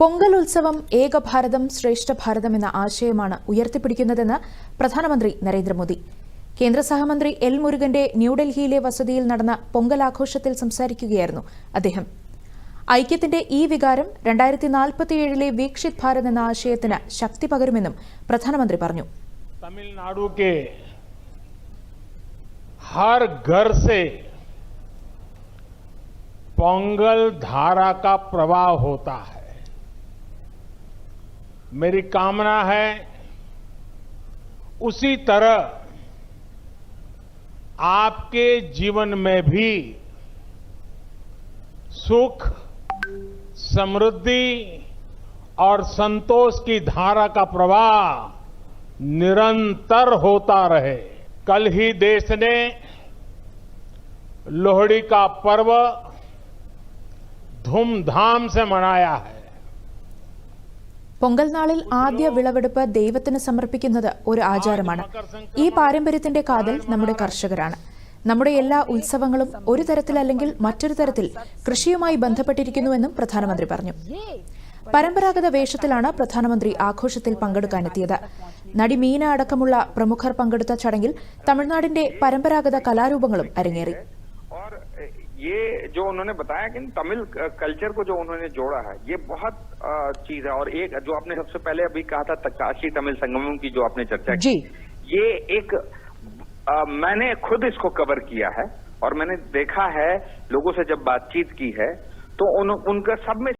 പൊങ്കൽ ഉത്സവം ഏക ഭാരതം ശ്രേഷ്ഠ ഭാരതം എന്ന ആശയമാണ് ഉയർത്തിപ്പിടിക്കുന്നതെന്ന് പ്രധാനമന്ത്രി നരേന്ദ്രമോദി. കേന്ദ്ര സഹമന്ത്രി എൽ മുരുകന്റെ ന്യൂഡൽഹിയിലെ വസതിയിൽ നടന്ന പൊങ്കൽ ആഘോഷത്തിൽ സംസാരിക്കുകയായിരുന്നു അദ്ദേഹം. ഐക്യത്തിന്റെ ഈ വികാരം രണ്ടായിരത്തി നാൽപ്പത്തിയേഴിലെ വീക്ഷിത് ഭാരത് എന്ന ആശയത്തിന് ശക്തി പകരുമെന്നും പ്രധാനമന്ത്രി പറഞ്ഞു. തമിഴ്നാടു പൊങ്കൽ ധാരാ കാ പ്രവാഹ मेरी कामना है उसी तरह आपके जीवन में भी सुख, समृद्धि और संतोष की धारा का प्रवाह निरंतर होता रहे। कल ही देश ने लोहड़ी का पर्व धूमधाम से मनाया है। പൊങ്കൽ നാളിൽ ആദ്യ വിളവെടുപ്പ് ദൈവത്തിന് സമർപ്പിക്കുന്നത് ഒരു ആചാരമാണ്. ഈ പാരമ്പര്യത്തിന്റെ കാതൽ നമ്മുടെ കർഷകരാണ്. നമ്മുടെ എല്ലാ ഉത്സവങ്ങളും ഒരു തരത്തിലല്ലെങ്കിൽ മറ്റൊരു തരത്തിൽ കൃഷിയുമായി ബന്ധപ്പെട്ടിരിക്കുന്നുവെന്നും പ്രധാനമന്ത്രി പറഞ്ഞു. പരമ്പരാഗത വേഷത്തിലാണ് പ്രധാനമന്ത്രി ആഘോഷത്തിൽ പങ്കെടുക്കാനെത്തിയത്. നടി മീന അടക്കമുള്ള പ്രമുഖർ പങ്കെടുത്ത ചടങ്ങിൽ തമിഴ്നാടിന്റെ പരമ്പരാഗത കലാരൂപങ്ങളും അരങ്ങേറി. ये जो उन्होंने बताया कि तमिल कल्चर को जो उन्होंने जोड़ा है ये बहुत चीज़ है। और एक जो आपने सबसे पहले अभी कहा था काशी तमिल संगमम की जो आपने चर्चा की ये एक आ, मैंने खुद इसको कवर किया है और मैंने देखा है लोगों से जब बातचीत की है तो उन, उनका सब में